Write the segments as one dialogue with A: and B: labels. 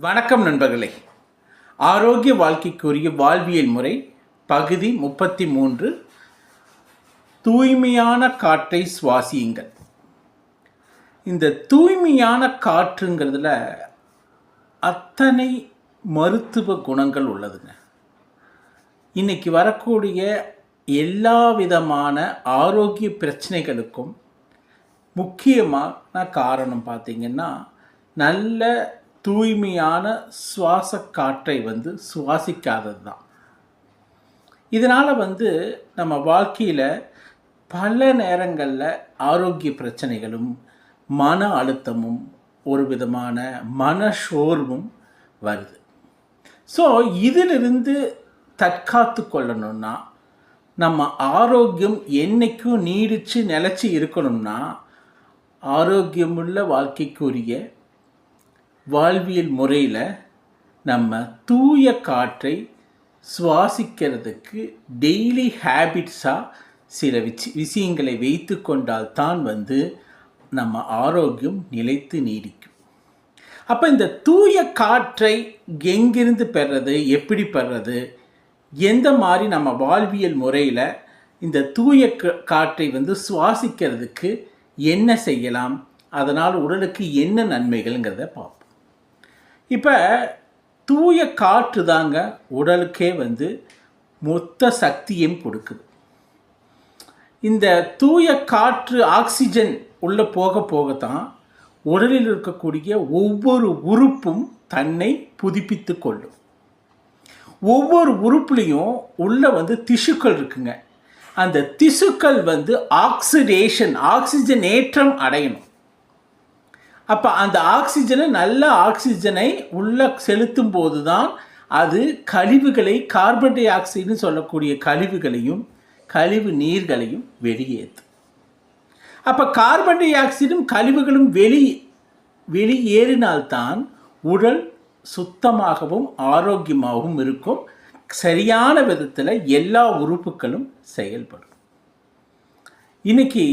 A: வணக்கம் நண்பர்களே. ஆரோக்கிய வாழ்க்கைக்குரிய வாழ்வியல் முறை பகுதி முப்பத்தி மூன்று தூய்மையான காற்றை சுவாசியுங்கள். இந்த தூய்மையான காற்றுங்கிறதுல அத்தனை மருத்துவ குணங்கள் உள்ளதுங்க. இன்னைக்கு வரக்கூடிய எல்லா விதமான ஆரோக்கிய பிரச்சனைகளுக்கும் முக்கியமான காரணம் பார்த்திங்கன்னா நல்ல தூய்மையான சுவாச காற்றை வந்து சுவாசிக்காதது தான் இதனால் வந்து நம்ம வாழ்க்கையில் பல நேரங்களில் ஆரோக்கிய பிரச்சனைகளும் மன அழுத்தமும் ஒரு விதமான மனசோர்வும் வருது. ஸோ இதிலிருந்து தற்காத்து கொள்ளணும்னா நம்ம ஆரோக்கியம் என்றைக்கும் நீடித்து நிலச்சி இருக்கணும்னா ஆரோக்கியமுள்ள வாழ்க்கைக்குரிய வாழ்வியல் முறையில் நம்ம தூய காற்றை சுவாசிக்கிறதுக்கு டெய்லி ஹேபிட்ஸாக சில விஷய விஷயங்களை வைத்து கொண்டால் தான் வந்து நம்ம ஆரோக்கியம் நிலைத்து நீடிக்கும். அப்போ இந்த தூய காற்றை எங்கிருந்து பெறது எப்படி பெறது எந்த மாதிரி நம்ம வாழ்வியல் முறையில் இந்த தூய க- காற்றை வந்து சுவாசிக்கிறதுக்கு என்ன செய்யலாம் அதனால் உடலுக்கு என்ன நன்மைகள்ங்கிறத பார்ப்போம். இப்போ தூய காற்று தாங்க உடலுக்கே வந்து மொத்த சக்தியும் கொடுக்குது. இந்த தூய காற்று ஆக்சிஜன் உள்ளே போக போகத்தான் உடலில் இருக்கக்கூடிய ஒவ்வொரு உறுப்பும் தன்னை புதுப்பித்து கொள்ளும். ஒவ்வொரு உறுப்புலையும் உள்ள வந்து திசுக்கள் இருக்குங்க. அந்த திசுக்கள் வந்து ஆக்சிடேஷன் ஆக்சிஜனேற்றம் அடையணும். அப்போ அந்த ஆக்சிஜனை நல்ல ஆக்சிஜனை உள்ள செலுத்தும் போது தான் அது கழிவுகளை கார்பன் டை ஆக்சைடுன்னு சொல்லக்கூடிய கழிவுகளையும் கழிவு நீர்களையும் வெளியேற்றும். அப்போ கார்பன் டை ஆக்சைடும் கழிவுகளும் வெளி வெளியேறினால்தான் உடல் சுத்தமாகவும் ஆரோக்கியமாகவும் இருக்கும். சரியான விதத்தில் எல்லா உறுப்புகளும் செயல்படும். இன்னைக்கு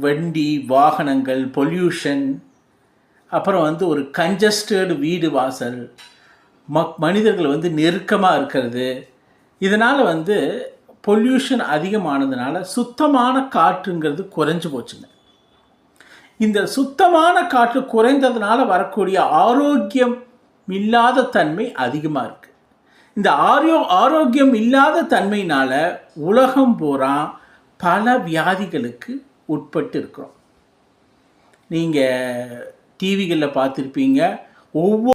A: வண்டி வாகனங்கள் பொல்யூஷன் அப்புறம் வந்து ஒரு கஞ்சஸ்டடு வீடு வாசல் மக் மனிதர்கள் வந்து நெருக்கமாக இருக்கிறது. இதனால் வந்து பொல்யூஷன் அதிகமானதுனால சுத்தமான காற்றுங்கிறது குறைஞ்சு போச்சுங்க. இந்த சுத்தமான காற்று குறைந்ததுனால வரக்கூடிய ஆரோக்கியம் இல்லாத தன்மை அதிகமாக இருக்குது இந்த ஆரியோ ஆரோக்கியம் இல்லாத தன்மையினால் உலகம் பூரா பல வியாதிகளுக்கு உட்பட்டு இருக்கிறோம் நீங்கள் டிவிகளில் பார்த்துருப்பீங்க. ஒவ்வொரு